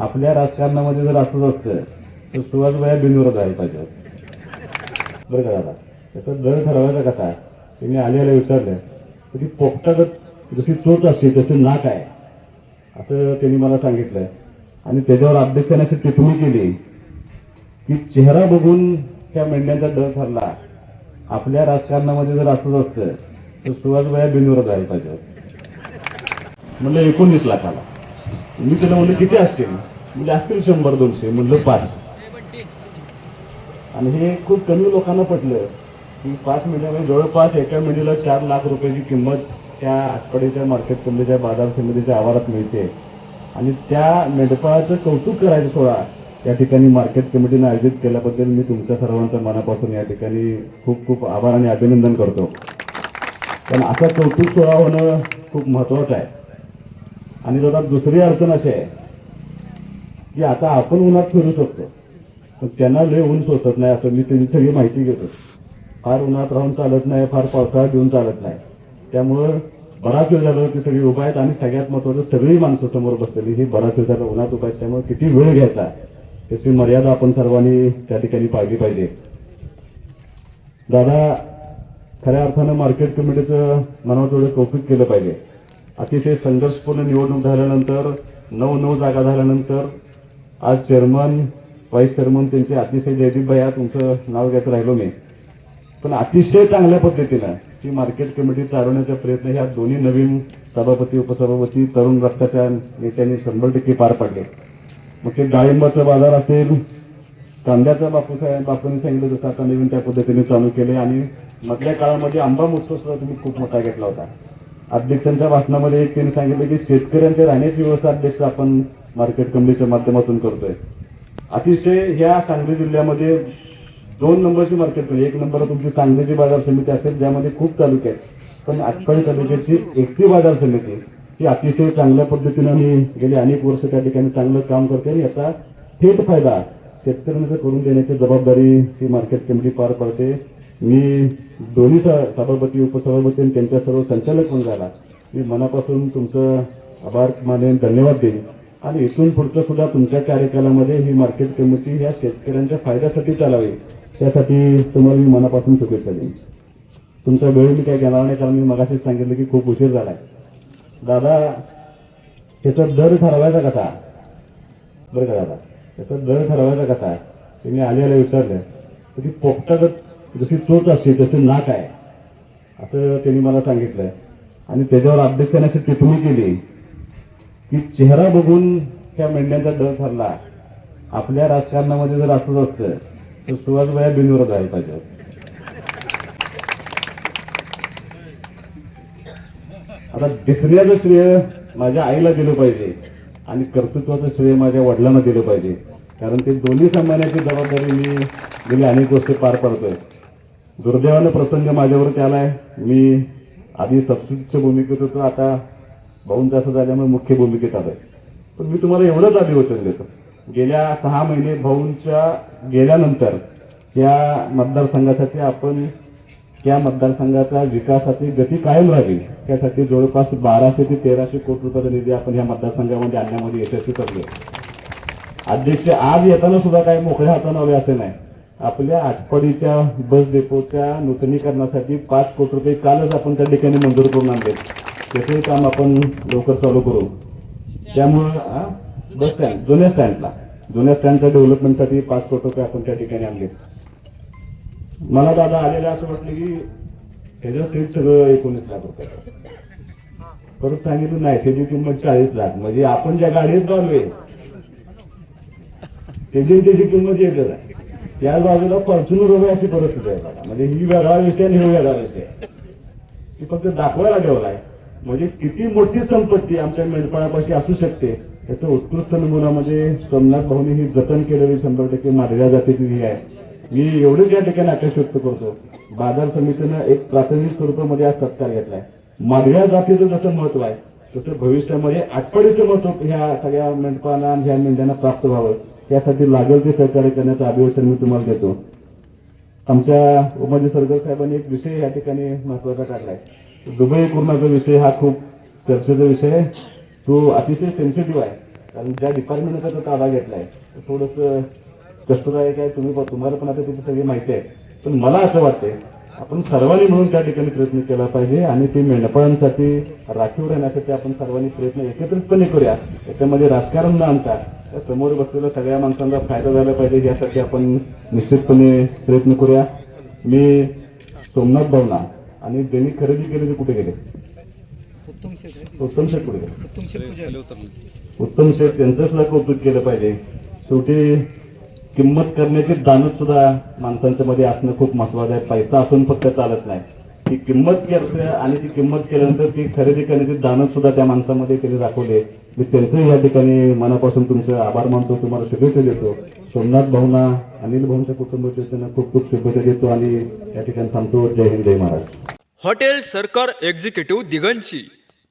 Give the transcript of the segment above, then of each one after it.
आपल्या राजकारणामध्ये जर असंच असतं तर सुहासबाया बिनविरोध राहायला पाहिजे. बरं का दादा? त्याचा दर ठरवायचा कसा? ते मी आलेला विचारलं तर ती पोपटागत जशी चोच असते तसे नाक आहे. असं त्यांनी मला सांगितलं. आणि त्याच्यावर अध्यक्षाने अशी टिप्पणी केली की चेहरा बघून त्या मेंढ्यांचा डर ठरला. आपल्या राजकारणामध्ये जर असंच असतं तर सुहासबाया बिनविरोध राहायला पाहिजे. म्हणलं एकोणीस लाखाला. मी त्याला म्हणलं किती असतील? म्हणजे असतील शंभर दोनशे. म्हणलं पाच. आणि हे खूप कमी लोकांना पटलं की पाच मिनिटामध्ये म्हणजे जवळपास एका मिनिटाला चार लाख रुपयाची किंमत त्या आठवड्याच्या मार्केट कमलेच्या बाजार समितीच्या आवारात मिळते. आणि त्या मेंढपाळाचं कौतुक करायचं सोळा या ठिकाणी मार्केट कमिटीनं आयोजित केल्याबद्दल मी तुमच्या सर्वांच्या मनापासून या ठिकाणी खूप खूप आभार आणि अभिनंदन करतो. पण असा कौतुक सोहळा होणं खूप महत्वाचं आहे. आणि दादा दुसरी अडचण अशी आहे की आता आपण उन्हात फिरू शकतो. पण त्यांना लय ऊन सोसत नाही असं मी त्यांची सगळी माहिती घेतो. फार उन्हात राहून चालत नाही फार पावसाळ्यात येऊन चालत नाही. त्यामुळं बराच वेळ झालं ती सगळी उभा आहेत आणि सगळ्यात महत्वाचं सगळी माणसं समोर बसलेली ही बराच वेळ झालं उन्हात उभा आहेत. त्यामुळे किती वेळ घ्यायचा? त्याची मर्यादा आपण सर्वांनी त्या ठिकाणी पाळली पाहिजे. दादा खऱ्या अर्थानं मार्केट कमिटीचं मनावर थोडं कौतुक केलं पाहिजे. अतिशय संघर्षपूर्ण निवडणूक झाल्यानंतर नऊ नऊ जागा झाल्यानंतर आज चेअरमन व्हाईस चेअरमन त्यांचे अतिशय जयदीप भैया तुमचं नाव घेत राहिलो मी. पण अतिशय चांगल्या पद्धतीनं ही मार्केट कमिटी चालवण्याचा प्रयत्न ह्या दोन्ही नवीन सभापती उपसभापती तरुण रक्ताच्या नेत्यांनी शंभर टक्के पार पाडले. मग ते डाळिंबाचा बाजार असेल कांद्याचा बापू साहेब बापूंनी सांगितलं जसं आता नवीन त्या पद्धतीने चालू केले आणि मधल्या काळामध्ये आंबा महोत्सव सुद्धा तुम्ही खूप मोठा घेतला होता. अध्यक्षांच्या भाषणामध्ये एक त्यांनी सांगितलं की शेतकऱ्यांच्या राहण्याची व्यवस्था अध्यक्ष आपण मार्केट कमिटीच्या माध्यमातून करतोय. अतिशय ह्या सांगली जिल्ह्यामध्ये दोन नंबरची मार्केट कमिटी एक नंबर तुमची सांगलीची बाजार समिती असेल ज्यामध्ये खूप तालुके आहेत. पण आटपाडी तालुक्याची एकटी बाजार समिती ही अतिशय चांगल्या पद्धतीनं मी गेली अनेक वर्ष त्या ठिकाणी चांगलं काम करते आणि याचा थेट फायदा शेतकऱ्यांना करून देण्याची जबाबदारी ही मार्केट कमिटी पार पडते. मी दोन्ही स- सभापती उपसभापती आणि त्यांच्या सर्व संचालक मंडळाला मी मनापासून तुमचं आभार मानेन धन्यवाद देईन. आणि इथून पुढचं सुद्धा तुमच्या कार्यकालामध्ये ही मार्केट कमिटी ह्या शेतकऱ्यांच्या फायद्यासाठी चालावी. त्यासाठी तुम्हाला मी मनापासून शुभेच्छा देईन. तुमचा वेळ मी काय घेणार नाही कारण मी मगाशीच सांगितलं की खूप उशीर झालाय. दादा त्याचा दर ठरवायचा कसा? बरं का दादा त्याचा दर ठरवायचा कसा? ते मी आलेला विचारलं. तर ती पोपटागत जशी चोच असते तसे नाक आहे. असं त्यांनी मला सांगितलं आणि त्याच्यावर अध्यक्षाने अशी टिप्पणी केली की चेहरा बघून त्या मेंढ्यांचा डर ठरला. आपल्या राजकारणामध्ये जर असंच असतं तर सुहासबाया बिनविरोध आहे पाहिजे. आता दिसण्याचं श्रेय माझ्या आईला दिलं पाहिजे आणि कर्तृत्वाचं श्रेय माझ्या वडिलांना दिलं पाहिजे. कारण ते दोन्ही सामान्याची जबाबदारी मी गेली अनेक गोष्टी पार पडतोय. दुर्दैवानं प्रसंग माझ्यावरती आलाय मी आधी सबसिडीच्या भूमिकेत होतो आता भाऊन जास्त झाल्यामुळे मुख्य भूमिकेत आलोय. पण मी तुम्हाला एवढंच आधी वचन देतो. गेल्या सहा महिने भाऊंच्या गेल्यानंतर या मतदारसंघासाठी आपण त्या मतदारसंघाच्या विकासाची गती कायम राहावी त्यासाठी जवळपास बाराशे ते तेराशे कोटी रुपयाचा निधी आपण या मतदारसंघामध्ये आणण्यामध्ये यशस्वी ठरलो अध्यक्ष आज येताना सुद्धा काही मोकळ्या हाताने हवे असे नाही. आपल्या आठवडीच्या बस डेपोच्या नूतनीकरणासाठी पाच कोटी रुपये कालच आपण त्या ठिकाणी मंजूर करून आणले. त्याचंही काम आपण लवकर चालू करू. त्यामुळं बस स्टँड जुन्या स्टँडला जुन्या स्टँडच्या डेव्हलपमेंटसाठी पाच कोटी रुपये आपण त्या ठिकाणी आणले. मला दादा आलेलं असं वाटलं की त्याच्या सीट सगळं एकोणीस लाख रुपये. परत सांगितलं नाही त्याची किंमत चाळीस लाख. म्हणजे आपण ज्या गाडीत चाललोय त्याची त्याची किंमत एकच आहे. त्या बाजूला फॉर्च्युनर उभे अशी परिस्थिती आहे बघा. म्हणजे ही वेगळा विषय आणि ही वेगळा विषय. ती फक्त दाखवायला ठेवलाय म्हणजे किती मोठी संपत्ती आमच्या मेंढपाळापाशी असू शकते त्याचा उत्कृष्ट नमुना म्हणजे सोमनाथ भाऊनी ही जतन केलेली शंभर टक्के मादळ्या जातीची ही आहे. मी एवढंच या ठिकाणी आकाश व्यक्त करतो. बाजार समितीनं एक प्राथमिक स्वरूपामध्ये आज सत्कार घेतलाय. मादळ्या जातीचं जसं महत्त्व आहे तसं भविष्यामध्ये आठवडीचं महत्त्व ह्या सगळ्या मेंढपाळांना ह्या मेंढ्यांना प्राप्त व्हावं. त्यासाठी लागेल ते सहकार्य करण्याचं अभिवचन मी तुम्हाला देतो. आमच्या उमाजी सरगर साहेबांनी एक विषय या ठिकाणी महत्त्वाचा आहे दुबई कुर्णाचा विषय हा खूप चर्चेचा विषय आहे. तो अतिशय सेन्सिटिव्ह आहे. कारण ज्या डिपार्टमेंटचा तो ताबा घेतला आहे थोडंसं कष्टदायक आहे. तुम्ही तुम्हाला पण आता त्याची सगळी माहिती आहे. पण मला असं वाटतंय आपण सर्वांनी म्हणून त्या ठिकाणी प्रयत्न केला पाहिजे आणि ते मेंढपाळांसाठी राखीव राहण्यासाठी आपण सर्वांनी प्रयत्न एकत्रितपणे करूया. त्याच्यामध्ये राजकारण न आणता समोर बसलेल्या सगळ्या माणसांना फायदा झाला पाहिजे यासाठी आपण निश्चितपणे प्रयत्न करूया. मी सोमनाथ भावना आणि ज्यांनी खरेदी केली ते कुठे गेले? उत्तम शेठ कुठे गेले? उत्तम शेठ पुजारी. उत्तम. शेठ त्यांचं सुद्धा कौतुक केलं पाहिजे. शेवटी किंमत करण्याची दानत सुद्धा माणसांच्या मध्ये असणं खूप महत्वाचं आहे. पैसा असून फक्त चालत नाही. ती किंमत करते आणि ती किंमत केल्यानंतर ती खरेदी करण्याची दानत सुद्धा त्या माणसामध्ये त्यांनी दाखवले मी त्यांचं या ठिकाणी मनापासून तुमचे आभार मानतो तुम्हाला शुभेच्छा देतो. सोमनाथ भाऊना अनिल भाऊंच्या कुटुंबाच्या त्यांना खूप खूप शुभेच्छा देतो आणि या ठिकाणी थांबतो. जय हिंद जय महाराज. हॉटेल सरकार एक्झिक्युटिव्ह दिगंची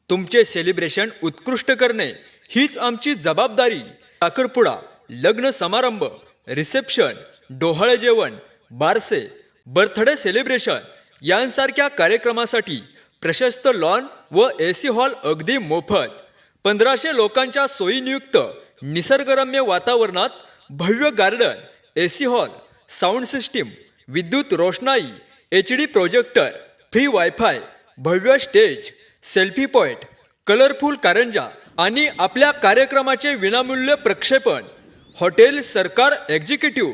तुमचे सेलिब्रेशन उत्कृष्ट करणे हीच आमची जबाबदारी. साखरपुडा लग्न समारंभ रिसेप्शन डोहाळे जेवण बारसे बर्थडे सेलिब्रेशन यांसारख्या कार्यक्रमासाठी प्रशस्त लॉन व ए सी हॉल अगदी मोफत. पंधराशे लोकांच्या सोयीनियुक्त निसर्गरम्य वातावरणात भव्य garden A C hall sound system विद्युत रोषणाई H D projector free WiFi भव्य स्टेज सेल्फी पॉईंट कलरफुल कारंजा आणि आपल्या कार्यक्रमाचे विनामूल्य प्रक्षेपण. हॉटेल सरकार एक्झिक्युटिव्ह